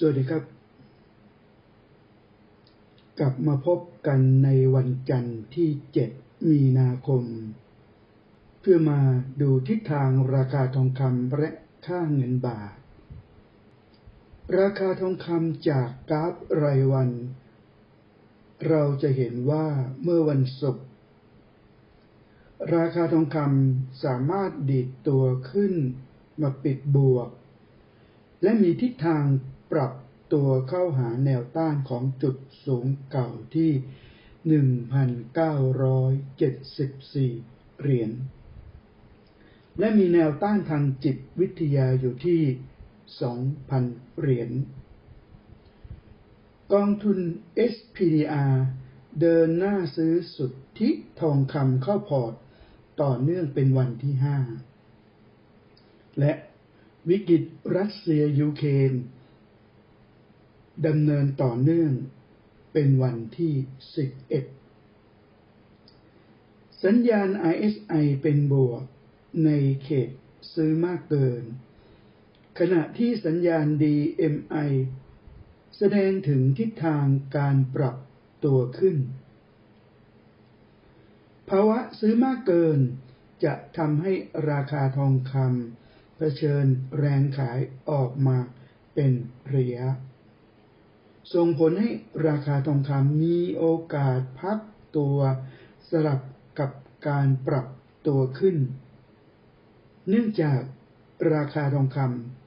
สวัสดีครับ กลับมาพบกันในวันจันทร์ที่ 7 มีนาคม เพื่อมาดูทิศทางราคาทองคำและค่าเงินบาท ราคาทองคำจากกราฟรายวัน เราจะเห็นว่าเมื่อวันศุกร์ราคาทองคำสามารถดีดตัวขึ้นมาปิดบวกและมีทิศทาง ปรับตัวเข้าหาแนวต้านของจุดสูงเก่าที่ 1,974 เหรียญ และมีแนวต้านทางจิตวิทยาอยู่ที่ 2,000 เหรียญ กองทุน SPDR เดินหน้าซื้อสุดที่ทองคำเข้าพอร์ตต่อเนื่องเป็นวันที่ 5 และวิกฤตรัสเซียยูเครน ดำเนินต่อเนื่องเป็นวันที่ 11 สัญญาณ RSI เป็นบวกในเขตซื้อมากเกิน ขณะที่สัญญาณ DMI แสดงถึงทิศทางการปรับตัวขึ้น ภาวะซื้อมากเกินจะทำให้ราคาทองคำเผชิญแรงขายออกมาเป็นระยะ ส่งผลให้ราคาทองคำมีโอกาสพักตัวสลับกับการปรับตัวขึ้น เนื่องจากราคาทองค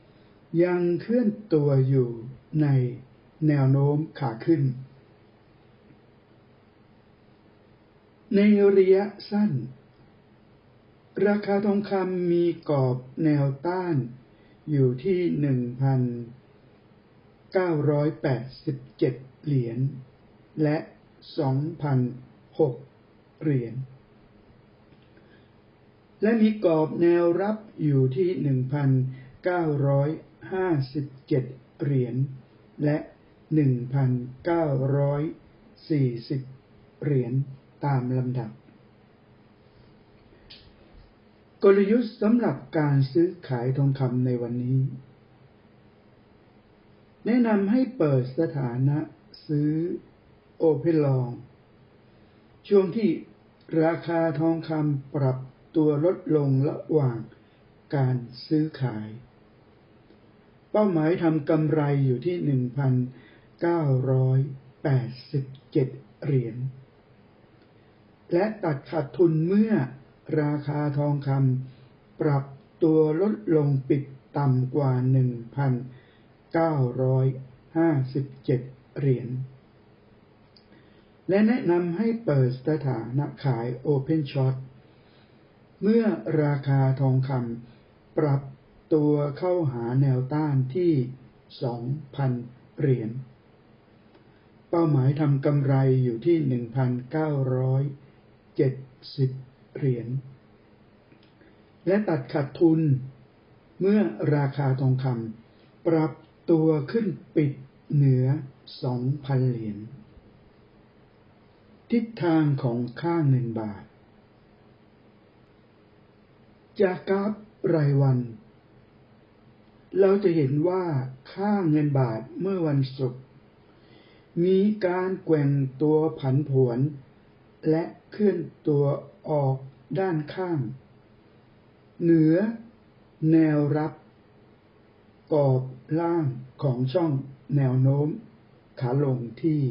ำยังเคลื่อนตัวอยู่ในแนวโน้มขาขึ้น ในระยะสั้น ราคาทองคำมีกรอบแนวต้านอยู่ที่ 1,000 987 เหรียญ และ 2,006 เหรียญ และมีกรอบแนวรับอยู่ที่ 1,957 เหรียญ และ 1,940 เหรียญตามลำดับ กลยุทธ์สำหรับการซื้อขายทองคำในวันนี้ แนะนำให้เปิดสถานะซื้อโอเพนลองช่วงที่ราคาทองคำปรับตัวลดลงระหว่างการซื้อขาย เป้าหมายทำกำไรอยู่ที่ 1,987 เหรียญ และตัดขาดทุนเมื่อราคาทองคำปรับตัวลดลงปิดต่ำกว่า 1,000 957 เหรียญ และแนะนำให้เปิดสถานะขาย Open Short เมื่อราคาทองคำปรับตัวเข้าหาแนวต้านที่ 2,000 เหรียญ เป้าหมายทำกำไรอยู่ที่ 1,970 เหรียญ และตัดขาดทุน เมื่อราคาทองคำปรับ ตัวขึ้นปิดเหนือ2,000เหรียญ ทิศทางของค่าเงินบาท จากกราฟรายวัน เราจะเห็นว่าค่าเงินบาทเมื่อวันศุกร์มีการแกว่งตัวผันผวน และเคลื่อนตัวออกด้านข้าง เหนือแนวรับ กรอบล่างของช่องแนวโน้มขาลงที่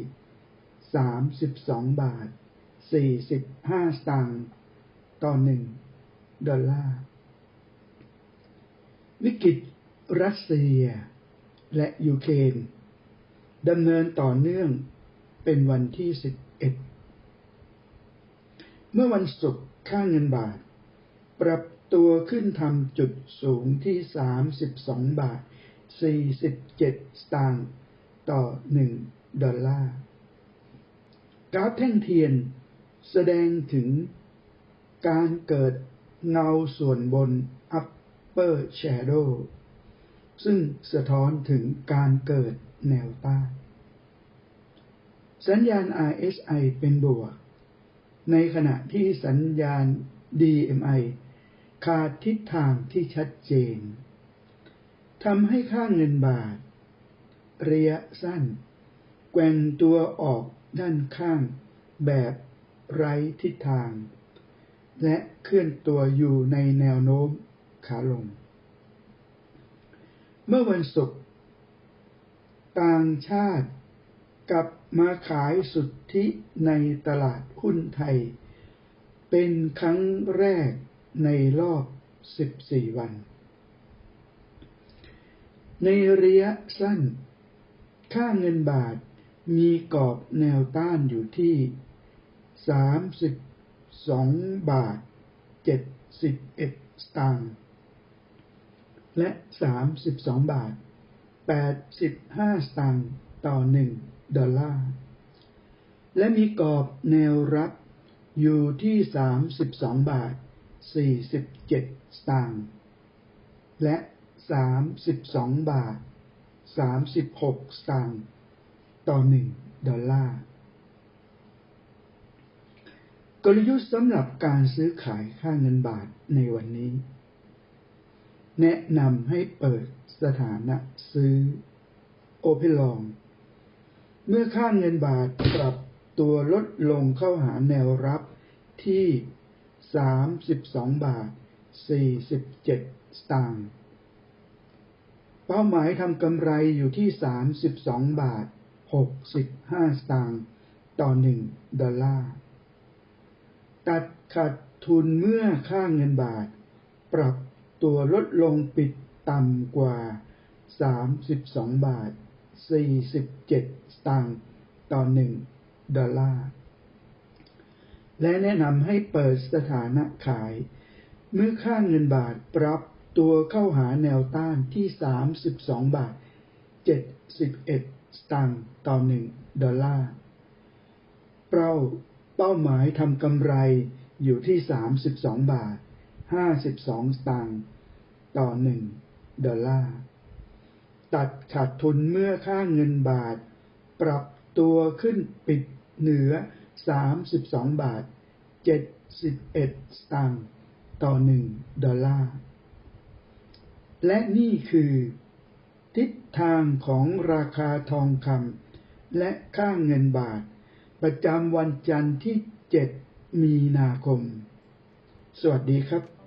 32 บาท 45 สตางค์ต่อ 1 ดอลลาร์ วิกฤตรัสเซียและยูเครนดำเนินต่อเนื่องเป็นวันที่ 11 เมื่อวันศุกร์ค่าเงินบาท ปรับตัวขึ้นทำจุดสูงที่ 32 บาท 47 สตางค์ต่อ 1 ดอลลาร์กราฟแท่งเทียนแสดงถึงการเกิดเงาส่วนบน upper shadow ซึ่งสะท้อนถึงการเกิดแนวต้านสัญญาณ RSI เป็นบวก ในขณะที่สัญญาณ DMI ขาดทิศทางที่ชัดเจน ทำให้ค่าเงินบาท ระยะสั้น แกว่งตัวออกด้านข้าง แบบไร้ทิศทาง และเคลื่อนตัวอยู่ในแนวโน้มขาลง เมื่อวันศุกร์ต่างชาติกลับมาขายสุทธิในตลาดหุ้นไทย เป็นครั้งแรกในรอบ 14 วัน ในระยะสั้น ค่าเงินบาทมีกรอบแนวต้านอยู่ที่ 32 บาท 71 สตางค์ และ 32 บาท 85 สตางค์ต่อ 1 ดอลลาร์ และมีกรอบแนวรับอยู่ที่ 32 บาท 47 สตางค์ และ 32บาท36สตางค์ต่อ1ดอลลาร์กลยุทธ์สำหรับการซื้อขายค่าเงินบาทในวันนี้ แนะนำให้เปิดสถานะซื้อโอเพลอง เมื่อค่าเงินบาทปรับตัวลดลงเข้าหาแนวรับที่ 32 บาท 47 สตางค์ เป้าหมายทำกำไรอยู่ที่ 32 บาท 65 สตางค์ต่อ 1 ดอลลาร์ ตัดขาดทุนเมื่อค่าเงินบาท ปรับตัวลดลงปิดต่ำกว่า 32 บาท 47 สตางค์ต่อ 1 ดอลลาร์ และแนะนำให้เปิดสถานะขาย เมื่อค่าเงินบาทปรับ ตัวเข้าหาแนวต้านที่ 32 บาท 71 สตางค์ต่อ 1 ดอลลาร์ เป้าเป้าหมายทำกำไรอยู่ที่ 32 บาท 52 สตางค์ต่อ 1 ดอลลาร์ ตัดขาดทุนเมื่อค่าเงินบาท ปรับตัวขึ้นปิดเหนือ 32 บาท 71 สตางค์ต่อ 1 ดอลลาร์ และนี่คือทิศทางของราคาทองคำและค่าเงินบาท ประจำวันจันทร์ที่ 7 มีนาคม สวัสดีครับ